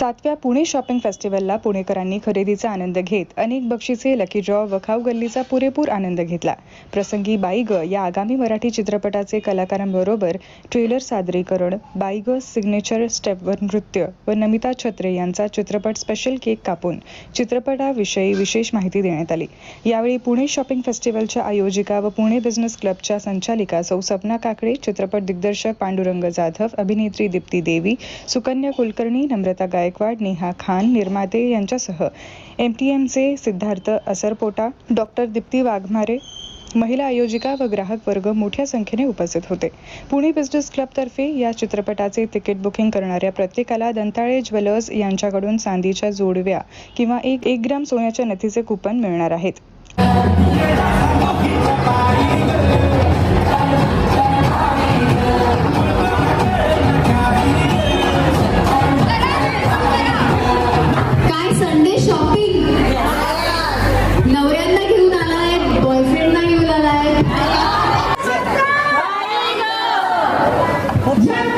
सातव्या पुणे शॉपिंग फेस्टिवलला पुणेकरांनी खरेदीचा आनंद घेत अनेक बक्षिसे लकी ड्रॉ व खाऊ गल्लीचा पुरेपूर आनंद घेतला. प्रसंगी बाईग ग या आगामी मराठी चित्रपटाचे कलाकारांबरोबर ट्रेलर सादरीकरण बाईग ग सिग्नेचर स्टेपवर नृत्य व नमिता छत्रे यांचा चित्रपट स्पेशल केक कापून चित्रपटाविषयी विशेष माहिती देण्यात आली. यावेळी पुणे शॉपिंग फेस्टिवलच्या आयोजिका व पुणे बिझनेस क्लबच्या संचालिका सौ सपना काकडे चित्रपट दिग्दर्शक पांडुरंग जाधव अभिनेत्री दीप्ती देवी सुकन्या कुलकर्णी नम्रता गायक गायकवाड नेहा खान निर्माते यांच्यासह एम टी एमचे सिद्धार्थ असरपोटा डॉक्टर दीप्ती वाघमारे महिला आयोजिका व ग्राहक वर्ग मोठ्या संख्येने उपस्थित होते. पुणे बिझनेस क्लबतर्फे या चित्रपटाचे तिकीट बुकिंग करणाऱ्या प्रत्येकाला दंताळे ज्वेलर्स यांच्याकडून चांदीच्या जोडव्या किंवा एक एक ग्राम सोन्याच्या नथीचे कुपन मिळणार आहेत. मी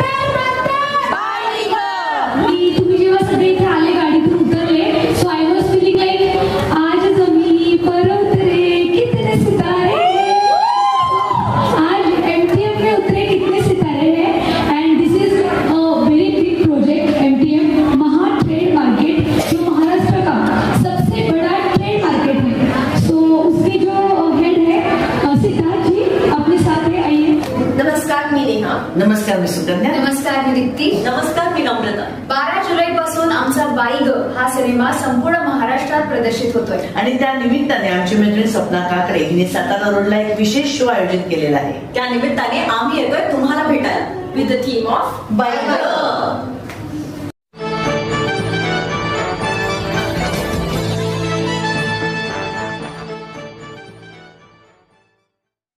मी नेहा. नमस्कार मी सुकन्या. नमस्कार मी दीप्ती नमस्कार मी नम्रता. बारा जुलै पासून आमचा बाई ग हा सिनेमा संपूर्ण महाराष्ट्रात प्रदर्शित होतोय. आणि त्या निमित्ताने आमची मैत्रीण स्वप्ना काकडे हिने सातारा रोडला एक विशेष शो आयोजित केलेला आहे. त्या निमित्ताने आम्ही येतोय तुम्हाला भेटायला. विथ द थीम ऑफ बाई ग.